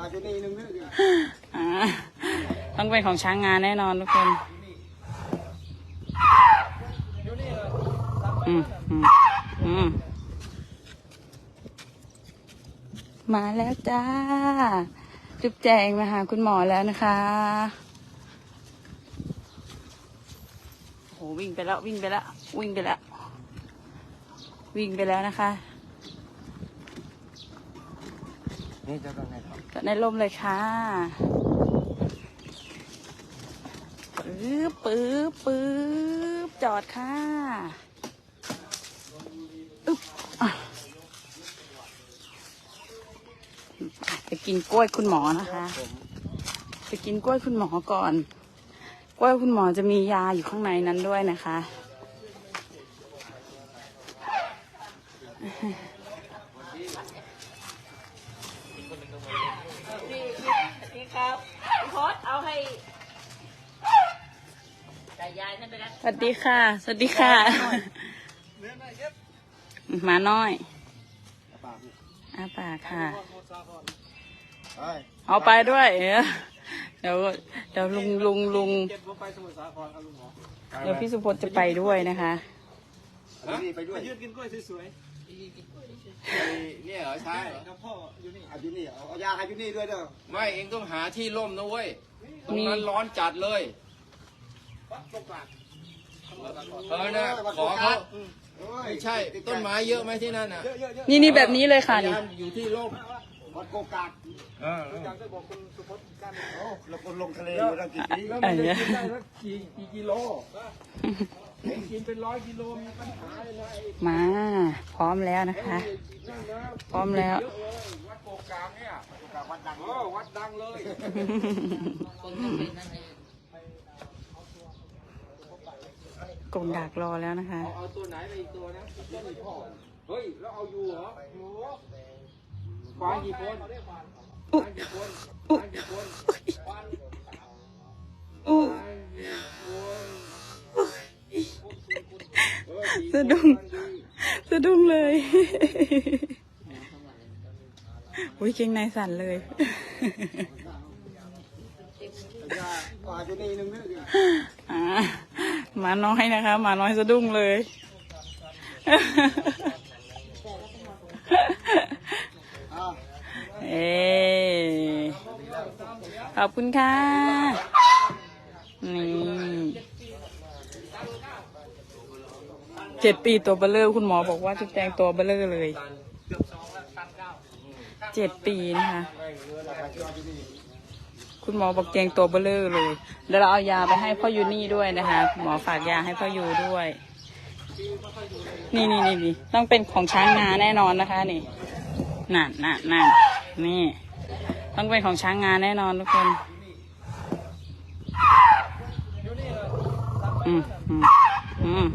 อาจจะนี่นึงนึงอ่าต้องเป็นของช้างงานแน่นอนทุกคนอืมอืมอืมมาแล้วจ้า จุ๊บแจงมาหาคุณหมอแล้วนะคะโอ้โหวิ่งไปแล้ววิ่งไปแล้ววิ่งไปแล้ววิ่งไปแล้วนะคะ นี่จะต้องไงครับก็ในลมเลยค่ะปื๊บปื๊บปื๊บจอดค่ะอึ๊บอะไปกินกล้วยคุณหมอนะคะไปกินกล้วยคุณหมอก่อน กล้วยคุณหมอจะมียาอยู่ข้างในนั้นด้วยนะคะ ครับโพสเอาให้แต่ยายนั่นไปแล้วสวัสดีค่ะ สวัสดีค่ะหมาน้อยปากนี่อาปากค่ะไปเอาไปด้วยเออเดี๋ยวเดี๋ยวลุงลุงลุงเก็บไปสมุทรสาครครับลุงหมอเดี๋ยวพี่สุพจน์จะไปด้วยนะคะอันนี้ไปด้วย ยืนกินกล้วยสวย เนี่ยเหรอใช่ๆกับพ่ออยู่นี่อายุนี่เอายาอายุนี่ด้วยเด้อไม่เองต้องหาที่ร่มนะเว้ยตรงนั้นร้อนจัดเลยวัดตรงกลางเออนะขอเขาไม่ใช่ต้นไม้เยอะไหมที่นั่นอะเยอะเยอะเยอะนี่นี่แบบนี้เลยค่ะพนี่ยายามอยู่ที่ร่มวัดโกกาดเอออยากจะบอกคุณสุพจน์การโอ้เราคนลงทะเลอยู่ตั้งกี่ปี แล้วมันจะกินได้สักกี่กี่กิโลเอง กินเป็นร้อยกิโลมีปัญหาเลยนะไอ้มา พร้อมแล้วนะคะนั่นนะพร้อมแล้ว เยอะเลยวัดโกกลางเนี่ยวัดดังเออวัดดังเลยกงดักรอแล้วนะคะ เอาเอาตัวไหนไปอีกตัวนะต้นอีกพ่อเฮ้ยแล้วเอาอยู่เหรอโอ้โหควายกี่คนควายกี่คนควายกี่คนควายอู้ สะดุ้งสะดุ้งเลยอุ้ยเกงในสั่นเลยมาน้อยนะคะมาน้อยสะดุ้งเลย เอขอบคุณค่ะ นี่ เจ็ดปีตัวเบลเลอร์คุณหมอบอกว่าจุดแจงตัวเบลเลอร์เลยเจ็ดปีนะคะคุณหมอบอกแจงตัวเบลเลอร์เลยเดี๋ยวเราเอายาไปให้พ่อยูนี่ด้วยนะคะหมอฝากยาให้พ่อยูด้วย นี่นี่นี่นี่ต้องเป็นของช้างงาแน่นอนนะคะ นี่นั่นนั่นนั่นนี่ ต้องเป็นของช้างงาแน่นอนทุกคนอืมอืมอืม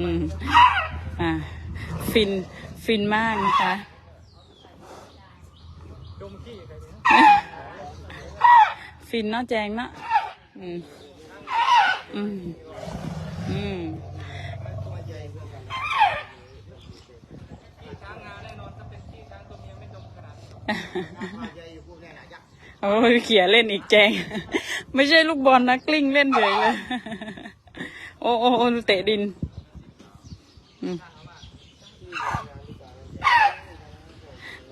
อืม อ่า ฟิน ฟินมากนะคะ ฟินเนาะแจงเนาะ อืม อืม อืมเขาเมียนาดนี้โอ้ยเขี่ยเล่นอีกแจง ไม่ใช่ลูกบอลนะกลิ้งเล่นเฉยเลยโอ้โอ้โอ้เตะดิน อืม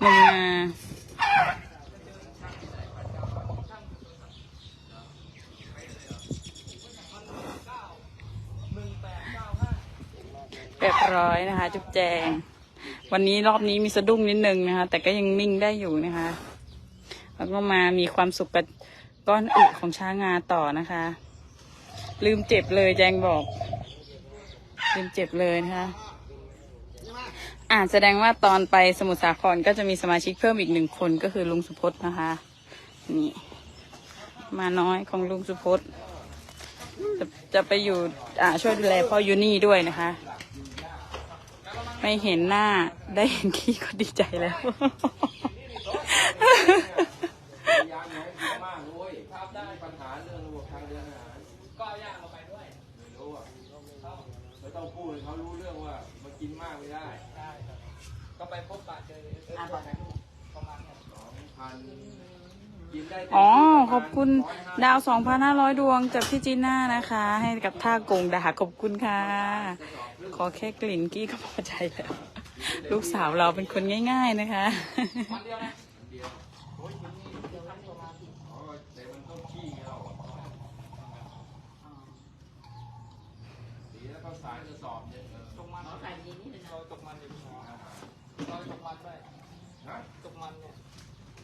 หนึ่งมาเรียบร้อยนะคะ จุ๊บแจง วันนี้รอบนี้มีสะดุ้งนิดนึงนะคะ แต่ก็ยังนิ่งได้อยู่นะคะ แล้วก็มามีความสุขกับก้อนอึของช้างงาต่อนะคะ ลืมเจ็บเลยแจงบอก ลืมเจ็บเลยนะคะอ่าแสดงว่าตอนไปสมุทรสาครก็จะมีสมาชิกเพิ่มอีกหนึ่งคนก็คือลุงสุพจน์นะคะ นี่มาน้อยของลุงสุพจน์จะจะไปอยู่อ่าช่วยดูแลพ่อยูนี่ด้วยนะคะ ไม่เห็นหน้าได้เห็นขี้ก็ดีใจแล้ว พยายามอย่าให้เยอะมากเว้ยถ้าได้ปัญหาเรื่องระบบทางเดินอาหาร ก็เอาย่างเราไปด้วย ไม่รู้อะไม่ต้องพูดให้เขารู้เรื่องว่ามันกินมากไม่ได้ ก็ไปพบปะเจอ อะบอกนะ พันกินได้เต็ม อ๋อที่ขอบคุณดาว 2,500 ดวงจากพี่จีน่านะคะ ให้กับท่ากงดาขอบคุณค่ะ ขอแค่กลิ่นกี้ก็พอใจแล้ว ลูกสาวเราเป็นคนง่าย ๆนะคะวันเดียวนะเดียวโอ้ยมันนี่อ๋อแต่มันต้องขี้ไงเราสีแล้วก็สายกระสอบเนี่ยเออตกมันขอใส่ดีนิดนึงนะเราตกมันอยู่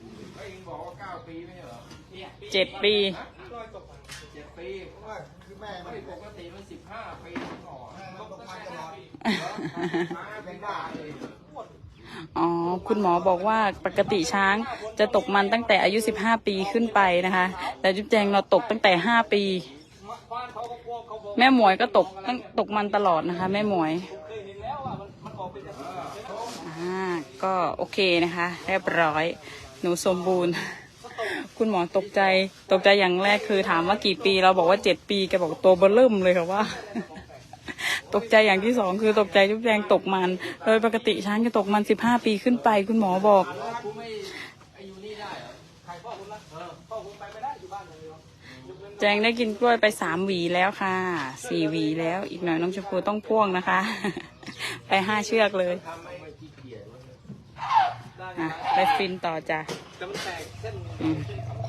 หมอเราตกมันด้วยฮะตกมันเนี่ยไอ้เองบอกว่าเก้าปีไม่ใช่เหรอเนี่ยเจ็ดปีฮะร้อยตกมันเจ็ดปีเพราะว่าคือแม่มันไม่ปกติมันสิบห้าปีก่อนแม่มันตกมันตลอดช้าเป็นบ้าเลยอ๋อ คุณหมอบอกว่าปกติช้างจะตกมันตั้งแต่อายุ 15 ปีขึ้นไปนะคะ แต่จุ๊บแจงเราตกตั้งแต่ 5 ปี บ้านเขาก็กลัวเขาบอกแม่หมวยก็ตกตั้งตกมันตลอดนะคะ แม่หมวย เคยเห็นแล้วอะมันมันออกเป็นแบบ อ่า ก็โอเคนะคะ เรียบร้อย หนูสมบูรณ์ คุณหมอตกใจ ตกใจอย่างแรกคือถามว่ากี่ปี เราบอกว่าเจ็ดปี แกบอกตัวเบอร์เริ่มเลยค่ะว่า ตกใจอย่างที่สองคือตกใจจุ๊บแจงตกมัน โดยปกติช้างจะตกมันสิบห้าปีขึ้นไป คุณหมอบอก แจงได้กินกล้วยไปสามหวีแล้วค่ะสี่หวีแล้ว อีกหน่อยน้องชมพูต้องพ่วงนะคะ ไปห้าเชือกเลย อะไปฟินต่อจ้ะ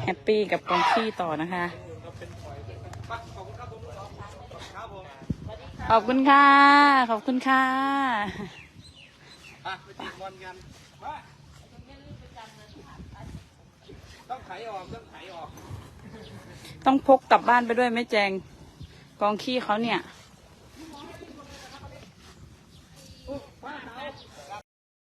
แฮปปี้กับกองขี้ต่อนะคะ ขอบคุณค่ะ ขอบคุณค่ะต้องไถออกต้องไถออก ต้องพกกลับบ้านไปด้วยไหม่แจง กองขี้เขาเนี่ย